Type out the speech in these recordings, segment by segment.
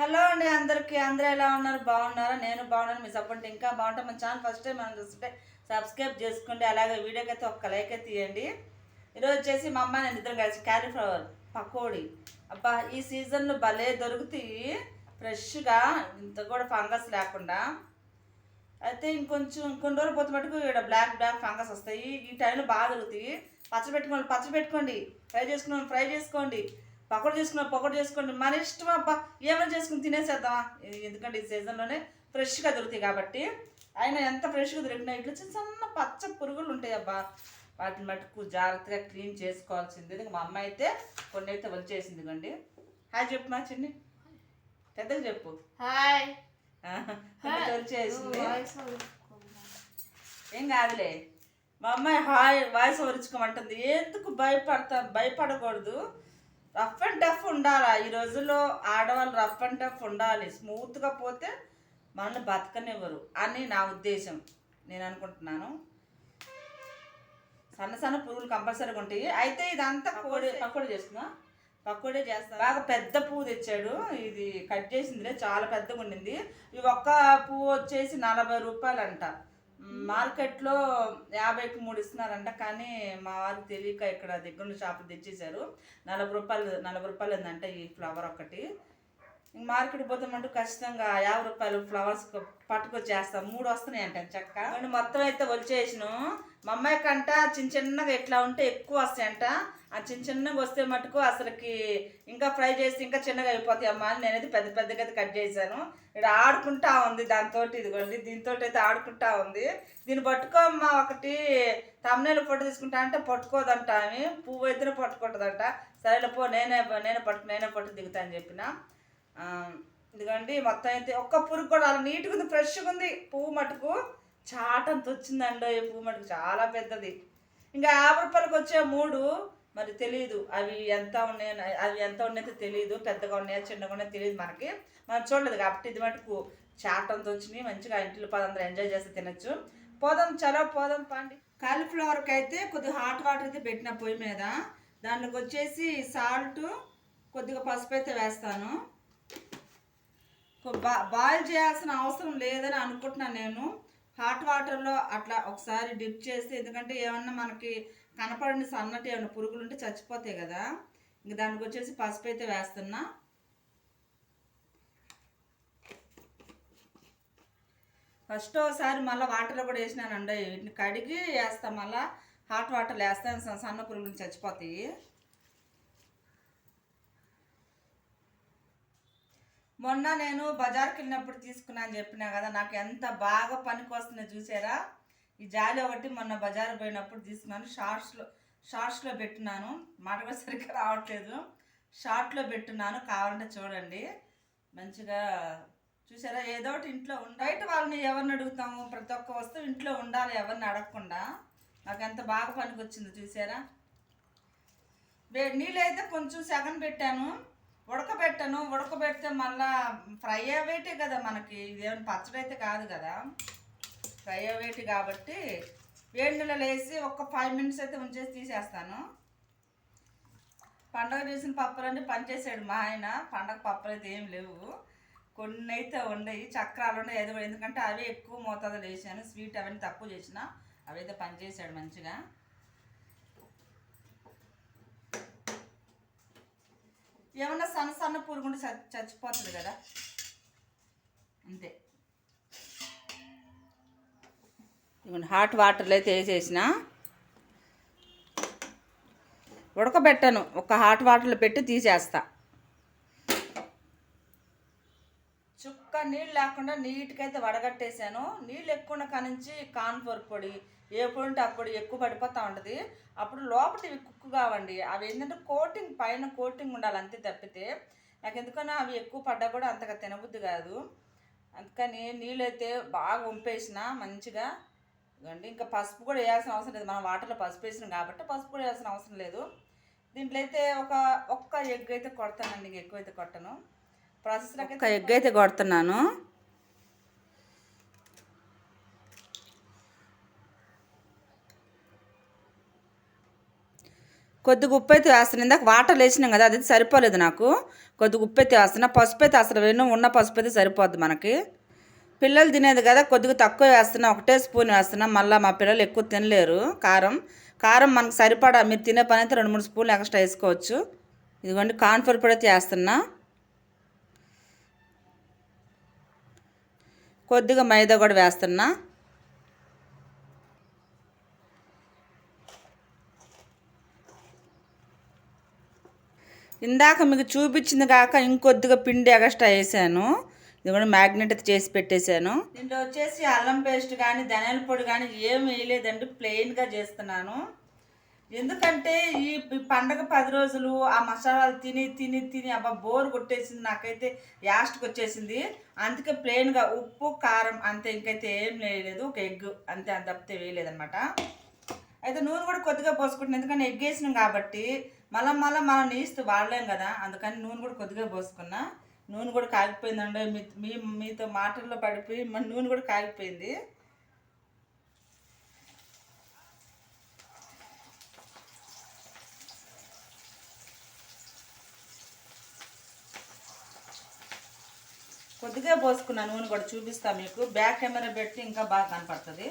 Hello అండి అందరికీ. అందరూ ఎలా ఉన్నారు? బాగున్నారా? నేను బాగున్నాను. మీ సపోర్ట్ ఇంకా బాగుంటాం మన ఛానల్ ఫస్ట్ టైం మనం చూస్తుంటే సబ్స్క్రైబ్ చేసుకోండి. అలాగే వీడియోకి అయితే ఒక్క లైక్ అయితే తీయండి ఈరోజు వచ్చేసి మా అమ్మాయి నేను ఇద్దరం కలిసి క్యాలీఫ్లవర్ పకోడీ. అబ్బా ఈ సీజన్లో భలే దొరుకుతాయి ఫ్రెష్గా ఇంత కూడా ఫంగస్ లేకుండా. అయితే ఇంకొంచెం ఇంకొన్ని రోజులు పోతే మటుకు ఇక్కడ బ్లాక్ బ్లాక్ ఫంగస్ వస్తాయి. ఈ టైంలో బాగా దొరుకుతాయి పచ్చ పెట్టుకోండి పచ్చ పెట్టుకోండి. ఫ్రై చేసుకున్నాం ఫ్రై చేసుకోండి. పకోడీ చేసుకున్నాం పకోడీ చేసుకోండి. మన ఇష్టం అబ్బా ఏమైనా చేసుకుని తినేసేద్దామా? ఎందుకంటే ఈ సీజన్లోనే ఫ్రెష్గా దొరుకుతాయి కాబట్టి. అయినా ఎంత ఫ్రెష్గా దొరికినా ఇట్లా చిన్న చిన్న పచ్చ పురుగులు ఉంటాయి అబ్బా వాటిని మటుకు జాగ్రత్తగా క్లీన్ చేసుకోవాల్సింది. మా అమ్మ అయితే కొన్ని అయితే వచ్చేసింది కండి హాయ్ చెప్పు మా చిన్ని. పెద్దగా చెప్పు. హాయ్. వచ్చేసింది ఏం కాదులే. మా అమ్మాయి హాయ్ వాయిస్ ఓరించుకోమంటుంది ఎందుకు భయపడతా భయపడకూడదు? రఫ్ అండ్ టఫ్ ఉండాలా? ఈ రోజుల్లో ఆడవాళ్ళు రఫ్ అండ్ టఫ్ ఉండాలి. స్మూత్గా పోతే మనల్ని బతకనివ్వరు అని నా ఉద్దేశం. నేను అనుకుంటున్నాను. సన్న సన్న పురుగులు కంపల్సరీగా ఉంటాయి. అయితే ఇదంతా పకోడీ పకోడీ చేస్తున్నా? పకోడీ చేస్తా బాగా పెద్ద పువ్వు తెచ్చాడు. ఇది కట్ చేసిందిలే. చాలా పెద్దగా ఉండింది. ఈ ఒక్క పువ్వు వచ్చేసి నలభై రూపాయలు అంట మార్కెట్లో యాభైకి మూడు ఇస్తున్నారంట కానీ మా వారికి తెలియక ఇక్కడ దగ్గర షాపు తెచ్చేశారు. నలభై రూపాయలు నలభై రూపాయలు ఉందంట ఈ ఫ్లవర్ ఒకటి. మార్కెట్ పోతామంటూ ఖచ్చితంగా యాభై రూపాయలు ఫ్లవర్స్ పట్టుకొచ్చేస్తాం మూడు వస్తున్నాయి అంట చక్క మొత్తం అయితే వచ్చేసాను మా అమ్మాయి కంట చిన్న చిన్నగా ఎట్లా ఉంటే ఎక్కువ వస్తాయంట. ఆ చిన్న చిన్నగా వస్తే మటుకు అసలుకి ఇంకా ఫ్రై చేసి ఇంకా చిన్నగా అయిపోతాయి అమ్మా అని నేనైతే పెద్ద పెద్దగా అయితే కట్ చేశాను. ఇక్కడ ఆడుకుంటా ఉంది దాంతో ఇదిగోండి దీంతో అయితే ఆడుకుంటా ఉంది. దీన్ని పట్టుకోమ్మా ఒకటి. తమ్నేలు ఫోటో తీసుకుంటా అంటే పట్టుకోదంట ఆమె. పువ్వు అయితే పట్టుకుంటుందంట. సరేలే పో నేనే నేనే పట్టు నేనే పట్టు దిగుతా అని చెప్పిన. ఇదిగోండి మొత్తం అయితే ఒక్క పురుగు కూడా అలా నీట్గా ఉంది ఫ్రెష్గా ఉంది. పువ్వు మటుకు చాటంత వచ్చిందండి. ఈ పువ్వు మటుకు చాలా పెద్దది. ఇంకా యాభై రూపాయలకు వచ్చే మూడు మరి తెలియదు అవి ఎంత ఉన్నాయో అవి ఎంత ఉన్నాయో తెలియదు పెద్దగా ఉన్నాయో చిన్నగా ఉన్నాయో తెలియదు మనకి. మనం చూడలేదు కాబట్టి ఇది మటుకు చాటంతో వచ్చినాయి. మంచిగా ఇంటిలో పదంతా ఎంజాయ్ చేస్తే తినచ్చు. పోదాం చలో పోదాం పండి. కాలీఫ్లవర్కి అయితే కొద్దిగా హాట్ వాటర్ అయితే పెట్టిన పొయ్యి మీద. దాంట్లోకి వచ్చేసి సాల్ట్ కొద్దిగా పసుపు అయితే వేస్తాను. బా- బాయిల్ చేయాల్సిన అవసరం లేదని అనుకుంటున్నాను నేను. హాట్ వాటర్లో అట్లా ఒకసారి డిప్ చేస్తే ఎందుకంటే ఏమన్నా మనకి కనపడని సన్నటి ఏమైనా పురుగులు ఉంటే చచ్చిపోతాయి కదా. ఇంక దానికి వచ్చేసి పసుపు అయితే వేస్తున్నా. ఫస్ట్ ఒకసారి మళ్ళీ వాటర్లో కూడా వేసినానండి. వీటిని కడిగి వేస్తాం మళ్ళీ హాట్ వాటర్లో వేస్తాను సన్న- సన్న పురుగులు చచ్చిపోతాయి. మొన్న నేను బజార్కి వెళ్ళినప్పుడు తీసుకున్నా అని చెప్పినా కదా నాకు ఎంత బాగా పనికి వస్తుందో చూసారా? ఈ జాలి ఒకటి మొన్న బజార్ పోయినప్పుడు తీసుకున్నాను. షార్ట్స్లో షార్ట్స్లో పెట్టున్నాను. మాట కూడా సరిగ్గా రావట్లేదు. షార్ట్లో పెట్టున్నాను. కావాలంటే చూడండి. మంచిగా చూసారా? ఏదో ఒకటి ఇంట్లో బయట వాళ్ళని ఎవరిని అడుగుతాము? ప్రతి ఒక్క వస్తువు ఇంట్లో ఉండాలి ఎవరిని అడగకుండా. నాకు ఎంత బాగా పనికి వచ్చిందో చూసారా నీళ్ళైతే నీళ్ళు అయితే కొంచెం సెగన్ పెట్టాను. ఉడకబెట్టాను ఉడకబెడితే మళ్ళా ఫ్రై అయ్యేటి కదా మనకి. ఇదేమైనా పచ్చడి అయితే కాదు కదా. ఫ్రై అయ్యేటి కాబట్టి వేడి నీళ్ళలో వేసి ఒక ఫైవ్ మినిట్స్ అయితే ఉంచేసి తీసేస్తాను. పండగ చేసిన పప్పులన్నీ పనిచేసాడు మా ఆయన. పండగ పప్పులు అయితే ఏం లేవు. కొన్ని అయితే ఉండయి చక్రాలు ఉన్నాయి ఏదో ఎందుకంటే అవి ఎక్కువ మోతాదులో వేసాను. స్వీట్ అవన్నీ తక్కువ చేసిన అవి అయితే పనిచేసాడు మంచిగా. ఏమన్నా సన్న సన్న పురుగుంటే చచ్చిపోతుంది కదా. అంతే. హాట్ వాటర్లో అయితే వేసేసిన. ఉడకబెట్టను ఒక హాట్ వాటర్లో పెట్టి తీసేస్తా. చుక్క నీళ్ళు లేకుండా నీట్గా అయితే వడగట్టేసాను. నీళ్ళు ఎక్కువ కానించి కాన్ఫోర్ పొడి ఏ ఉంటే అప్పుడు ఎక్కువ పడిపోతూ ఉంటుంది. అప్పుడు లోపల ఇవి కుక్కు కావండి. అవి ఏంటంటే కోటింగ్ పైన కోటింగ్ ఉండాలి అంతే తప్పితే. నాకు ఎందుకన్నా అవి ఎక్కువ పడ్డా కూడా అంతగా తినబుద్ధి కాదు. అందుకని నీళ్ళైతే బాగా వంపేసిన మంచిగా. ఇదిగోండి ఇంకా పసుపు కూడా వేయాల్సిన అవసరం లేదు. మనం వాటర్లో పసుపు వేసినాం కాబట్టి పసుపు కూడా వేయాల్సిన అవసరం లేదు. దీంట్లో అయితే ఒక ఒక్క ఎగ్ అయితే కొడతానండి. ఇంక ఎక్కువ అయితే కొట్టను ప్రాసెస్లో ఒక ఎగ్ అయితే కొడుతున్నాను. కొద్దిగా ఉప్పు అయితే వేస్తాను. ఇందాక వాటర్ వేసినాం కదా అది సరిపోలేదు నాకు. కొద్దిగా ఉప్పు అయితే వేస్తున్నా. పసుపు అయితే అసలు రెండు ఉన్న పసుపు అయితే సరిపోద్ది మనకి. పిల్లలు తినేది కదా కొద్దిగా తక్కువ వేస్తున్నా. ఒకటే స్పూన్ వేస్తున్నా. మళ్ళీ మా పిల్లలు ఎక్కువ తినలేరు. కారం. కారం మనకు సరిపడా మీరు తినే పని అయితే రెండు మూడు స్పూన్లు ఎక్స్ట్రా వేసుకోవచ్చు. ఇదిగోండి కాన్ఫర్ పొడి అయితే వేస్తున్నా. కొద్దిగా మైదా కూడా వేస్తున్నా. ఇందాక మీకు చూపించింది కాక ఇంకొద్దిగా పిండి ఎగస్ట్రా వేసాను. ఇది కూడా మ్యాగ్నెట్ అయితే చేసి పెట్టేశాను. దీంట్లో వచ్చేసి అల్లం పేస్ట్ కానీ ధనియాల పొడి కానీ ఏం వేయలేదండి ప్లెయిన్గా చేస్తున్నాను. ఎందుకంటే ఈ ఈ పండగ పది రోజులు ఆ మసాలాలు తిని తిని తిని అబ్బా బోర్ కొట్టేసింది నాకైతే యాస్ట్కి వచ్చేసింది. అందుకే ప్లెయిన్గా ఉప్పు కారం అంతే ఇంకైతే ఏం వేయలేదు. ఒక ఎగ్ అంతే అంత తప్పితే వేయలేదన్నమాట. అయితే నూనె కూడా కొద్దిగా పోసుకుంటున్నాను ఎందుకంటే ఎగ్ వేసినాం కాబట్టి మళ్ళీ మళ్ళీ మనం నీస్తూ వాడలేం కదా అందుకని నూనె కూడా కొద్దిగా పోసుకున్నా. నూనె కూడా కాగిపోయిందండి. మీ మీ మీతో మాటల్లో పడిపోయి మన నూనె కూడా కాగిపోయింది. కొద్దిగా పోసుకున్న నూనె కూడా చూపిస్తా మీకు. బ్యాక్ కెమెరా పెట్టి ఇంకా బాగా కనపడుతుంది.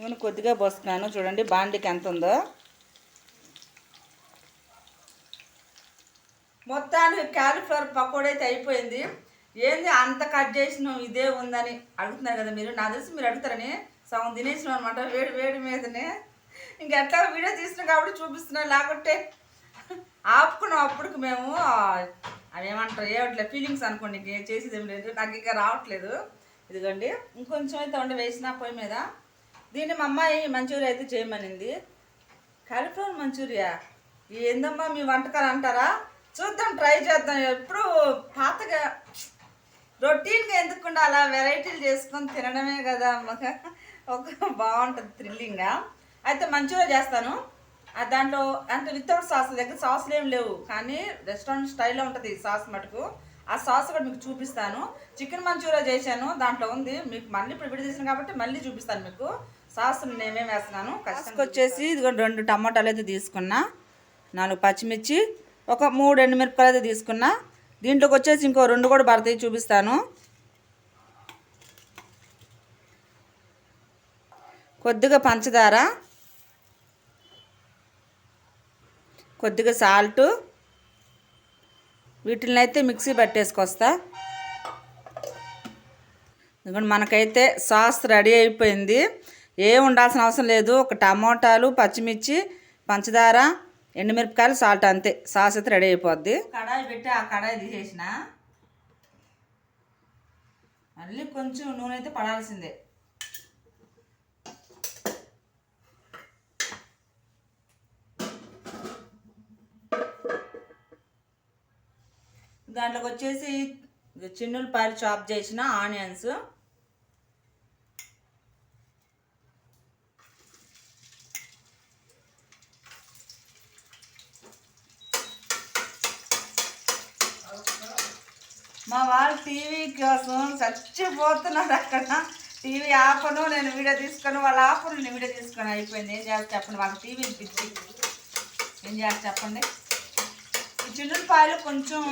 నూనె కొద్దిగా పోసుకున్నాను. చూడండి బాండికి ఎంత ఉందో. మొత్తానికి క్యాలిఫ్లవర్ పకోడీ అయితే అయిపోయింది. ఏంది అంత కట్ చేసినాం ఇదే ఉందని అడుగుతున్నారు కదా మీరు. నా తెలిసి మీరు అడుగుతారని సగం తినేసినాం అనమాట వేడి వేడి మీదనే. ఇంకెట్లా వీడియో తీసినాం కాబట్టి చూపిస్తున్నాం. లేకుంటే ఆపుకున్నాం అప్పటికి మేము. అవి ఏమంటారు? ఏమట్లే ఫీలింగ్స్ అనుకోండి ఇంక చేసేది ఏం లేదు. నాకు ఇంకా రావట్లేదు. ఇదిగోండి ఇంకొంచెం అయితే వంట వేసిన పొయ్యి మీద. దీన్ని మా అమ్మాయి మంచూరియా అయితే చేయమనింది. Cauliflower Manchuria? ఏందమ్మా మీ వంటకాలు అంటారా? చూద్దాం ట్రై చేద్దాం. ఎప్పుడు పాతగా రొటీన్గా ఎందుకుండా అలా వెరైటీలు చేసుకొని తినడమే కదా అమ్మక ఒక బాగుంటుంది థ్రిల్లింగ్గా అయితే మంచూరియా చేస్తాను. దాంట్లో అంటే వితౌట్ సాస్ దగ్గర సాస్లు ఏం లేవు. కానీ రెస్టారెంట్ స్టైల్లో ఉంటుంది సాస్ మటుకు. ఆ సాస్ కూడా మీకు చూపిస్తాను. చికెన్ మంచూరియా చేశాను. దాంట్లో ఉంది. మీకు మళ్ళీ ఇప్పుడు విడి చేసాను కాబట్టి మళ్ళీ చూపిస్తాను మీకు. సాస్ నేనేం వేస్తున్నాను. వచ్చేసి ఇదిగో రెండు టమాటాలు అయితే తీసుకున్నా. నాలుగు పచ్చిమిర్చి ఒక మూడు ఎండుమిరపకాయలు అయితే తీసుకున్నా. దీంట్లోకి వచ్చేసి ఇంకో రెండు కూడా పడతాయి చూపిస్తాను. కొద్దిగా పంచదార కొద్దిగా సాల్టు. వీటిని అయితే మిక్సీ పట్టేసుకొస్తా. మనకైతే సాస్ రెడీ అయిపోయింది. ఏం ఉండాల్సిన అవసరం లేదు. ఒక టమోటాలు పచ్చిమిర్చి పంచదార ఎండుమిరపకాయలు సాల్ట్ అంతే. సాస్ అయితే రెడీ అయిపోద్ది. కడాయి పెట్టి ఆ కడాయి తీసేసిన. మళ్ళీ కొంచెం నూనె అయితే పడాల్సిందే. దాంట్లోకి వచ్చేసి చిన్నులపాయలు చాప్ చేసిన ఆనియన్స్ మా వాళ్ళు టీవీ కోసం చచ్చిపోతున్నారు అక్కడ. టీవీ ఆపను నేను వీడియో తీసుకొని వాళ్ళు ఆపను నేను వీడియో తీసుకొని అయిపోయింది. ఏం చేయాలి చెప్పండి? వాళ్ళకి టీవీ పిచ్చి ఏం చేయాలి చెప్పండి? ఈ చిన్నులపాయలు కొంచెం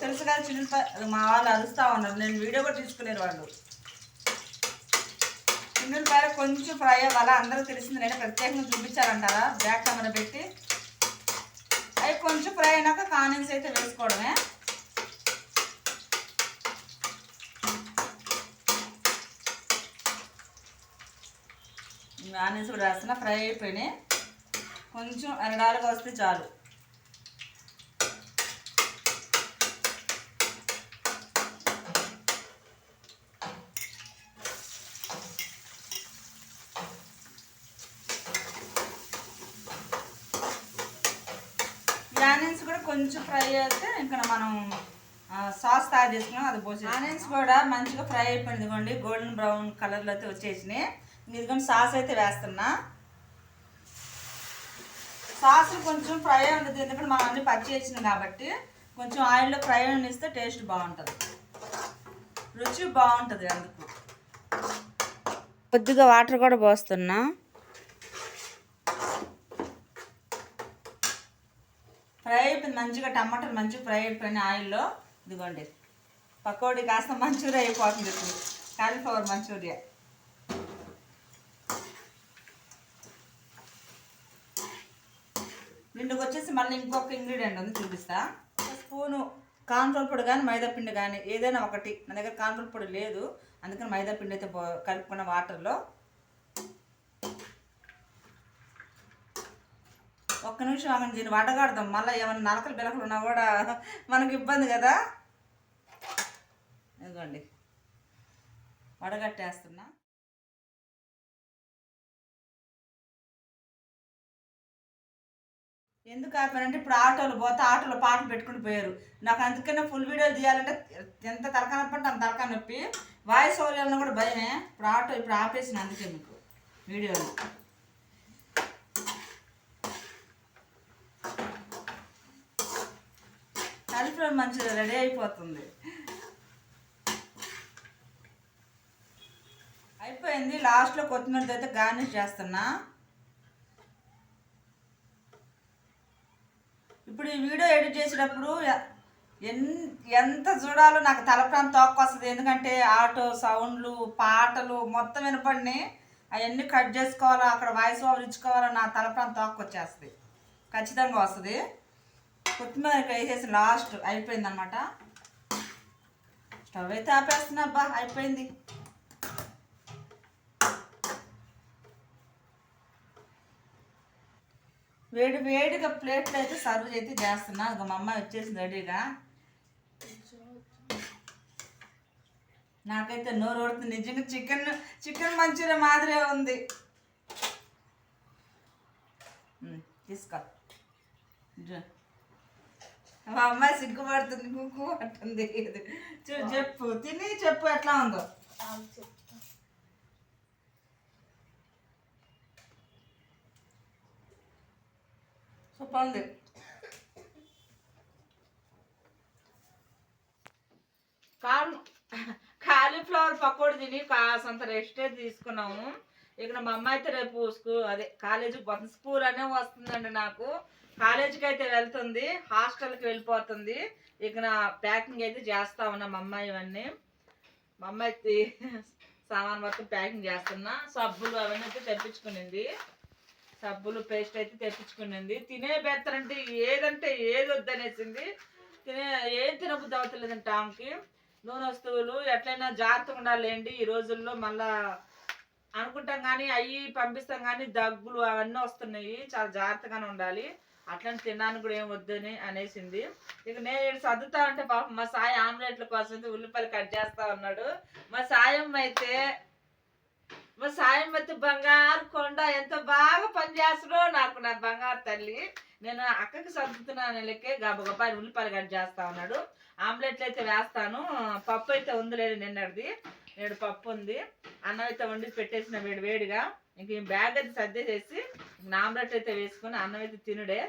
తెలుసు కదా చిన్నులపాయలు మా వాళ్ళు అరుస్తూ ఉన్నారు. నేను వీడియో కూడా తీసుకునేరు వాళ్ళు. చిన్నులపాయలు కొంచెం ఫ్రై అవ్వాలా? అందరూ తెలిసింది నేను ప్రత్యేకంగా చూపించాలంటారా? బ్యాక్ కెమెరా పెట్టి. అవి కొంచెం ఫ్రై అయినాక కానిన్స్ అయితే వేసుకోవడమే. ఆనియన్స్ కూడా వేస్తున్నా. ఫ్రై అయిపోయినాయి. కొంచెం ఎరడాలుగా వస్తే చాలు. ఆనియన్స్ కూడా కొంచెం ఫ్రై అయితే ఇంకా మనం సాస్ తయారు చేసుకున్నాం అది పోసి ఆనియన్స్ కూడా మంచిగా ఫ్రై అయిపోయింది ఇదిగోండి. గోల్డెన్ బ్రౌన్ కలర్లో అయితే వచ్చేసినాయి. ఇదిగోండి సాస్ అయితే వేస్తున్నా. సాస్ కొంచెం ఫ్రై ఉంటుంది ఎందుకంటే మనం అన్ని పచ్చి కాబట్టి కొంచెం ఆయిల్లో ఫ్రై ఇస్తే టేస్ట్ బాగుంటుంది. రుచి బాగుంటుంది అందుకు. కొద్దిగా వాటర్ కూడా పోస్తున్నా. ఫ్రై అయిపోయింది మంచిగా టమాటాలు మంచిగా ఫ్రై అయిపోయిన ఆయిల్లో. ఇదిగోండి. పకోడీ కాస్త మంచూరియా అయిపోతుంది ఇప్పుడు. కాలీఫ్లవర్ మంచూరియా దీంట్లోకి వచ్చేసి మళ్ళీ ఇంకొక ఇంగ్రీడియంట్ ఉంది చూపిస్తా. స్పూను కాన్ఫ్లోర్ పొడి కానీ మైదా పిండి కానీ ఏదైనా ఒకటి. నా దగ్గర కాన్ఫ్లోర్ పొడి లేదు. అందుకని మైదా పిండి అయితే కలుపుకున్న వాటర్లో ఒక్క నిమిషం ఆగండి దీన్ని వడగాడదాం. మళ్ళీ ఏమైనా నలకలు బిలకలు ఉన్నా కూడా మనకి ఇబ్బంది కదా. ఇదిగోండి. వడగట్టేస్తున్నా. ఎందుకు ఆపానంటే ఇప్పుడు ఆటోలు పోతే ఆటోలో పాటలు పెట్టుకుని పోయారు. నాకు అందుకనే ఫుల్ వీడియోలు తీయాలంటే ఎంత తలకాయ నొప్పి అంటే అంత తలకాయ నొప్పి. వాయిస్ ఓవర్లో కూడా భయమే. ఇప్పుడు ఆటో ఇప్పుడు ఆపేసిన అందుకే మీకు వీడియోలు కలిపి మంచిగా రెడీ అయిపోతుంది. అయిపోయింది. లాస్ట్లో కొత్తిమీరతో అయితే గార్నిష్ చేస్తున్నా. ఇప్పుడు ఈ వీడియో ఎడిట్ చేసేటప్పుడు ఎన్ ఎంత చూడాలో నాకు తలప్రాంతం తోక్కొస్తుంది. ఎందుకంటే ఆటో సౌండ్లు పాటలు మొత్తం వినపడినాయి అవన్నీ కట్ చేసుకోవాలా అక్కడ వాయిస్ ఓవర్ ఇచ్చుకోవాలో నా తలప్రాంతం తోక్క వచ్చేస్తుంది ఖచ్చితంగా వస్తుంది. కొత్తిమీర వేసేసి లాస్ట్ అయిపోయింది అనమాట స్టవ్ అయితే ఆపేస్తున్నా అబ్బా అయిపోయింది. వేడి వేడిగా ప్లేట్లు అయితే సర్వ్ అయితే చేస్తున్నా. ఇక మా అమ్మాయి వచ్చేసింది రెడీగా. నాకైతే నోరు పడుతుంది నిజంగా చికెన్ చికెన్ మంచూరియా మాదిరే ఉంది. తీసుకో. జ. మా అమ్మాయి సిగ్గుపడుతుంది కుక్కు పడుతుంది చెప్పు. తిని చెప్పు ఎట్లా ఉందో. సూపర్ ఉంది. కాల్ కాలీఫ్లవర్ పకోడీ తిని కాసంత రెస్టే తీసుకున్నాము. ఇక్కడ మా అమ్మాయి అయితే రేపు స్కూల్ అదే కాలేజీకి పోతుంది స్కూల్ అనే వస్తుందండి నాకు. కాలేజీకి అయితే వెళ్తుంది హాస్టల్కి వెళ్ళిపోతుంది. ఇక నా ప్యాకింగ్ అయితే చేస్తా ఉన్నా మా అమ్మాయి ఇవన్నీ. మా అమ్మాయి సామాన్ మొత్తం ప్యాకింగ్ చేస్తున్నా. సబ్బులు అవన్నీ అయితే తెప్పించుకునింది. సబ్బులు పేస్ట్ అయితే తెప్పించుకునింది. తినే బెత్తరంటే ఏదంటే ఏది వద్దనేసింది. తినే ఏం తినబుద్ధి అవుతలేదంట ఆమెకి నూనె వస్తువులు ఎట్లయినా జాగ్రత్తగా ఉండాలండి. ఈ రోజుల్లో మళ్ళా అనుకుంటాం కానీ అవి పంపిస్తాం కానీ దగ్గులు అవన్నీ వస్తున్నాయి. చాలా జాగ్రత్తగానే ఉండాలి. అట్లని తినడానికి కూడా ఏం వద్దని అనేసింది. ఇక నేను సర్దుతా ఉంటే పాపం మా సాయి ఆమ్లెట్ల కోసం ఉల్లిపాయలు కట్ చేస్తా ఉన్నాడు. మా సాయం అయితే మా సాయమతి బంగారు కొండ ఎంత బాగా పనిచేస్తాడో నాకు నా బంగారు తల్లి. నేను అక్కకి సర్దుతున్నాను లెక్కే గబగబాయి ఉల్లిపాయలు కట్ చేస్తా ఉన్నాడు. ఆమ్లెట్లు అయితే వేస్తాను. పప్పు అయితే ఉందిలేదు నిన్నటిది. నేడు పప్పు ఉంది. అన్నం అయితే వండి పెట్టేసిన వేడి వేడిగా. ఇంక ఈ బ్యాగ్ అయితే సర్దేసేసి ఆమ్లెట్ అయితే వేసుకుని అన్నం అయితే తినుడే.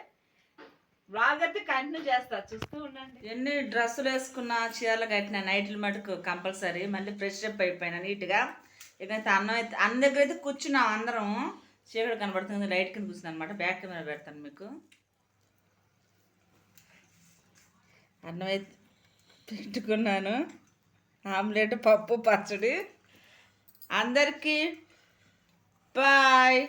బ్లాగ్ అయితే కంటిన్యూ చేస్తా. చూస్తూ ఉండండి. ఎన్ని డ్రెస్సులు వేసుకున్నా చీరలు కట్టిన నైట్లు మటుకు కంపల్సరీ. మళ్ళీ ఫ్రెష్ అప్ అయిపోయినా నీట్గా. ఎక్కడైతే అన్నం అయితే అన్న దగ్గర అయితే కూర్చున్నాం అందరం. చీకటి కనబడుతుంది లైట్ కింద కూర్చుంది అనమాట బ్యాక్ కెమెరా పెడతాను మీకు. అన్నం అయితే పెట్టుకున్నాను. ఆమ్లెట్ పప్పు పచ్చడి. అందరికీ బాయ్.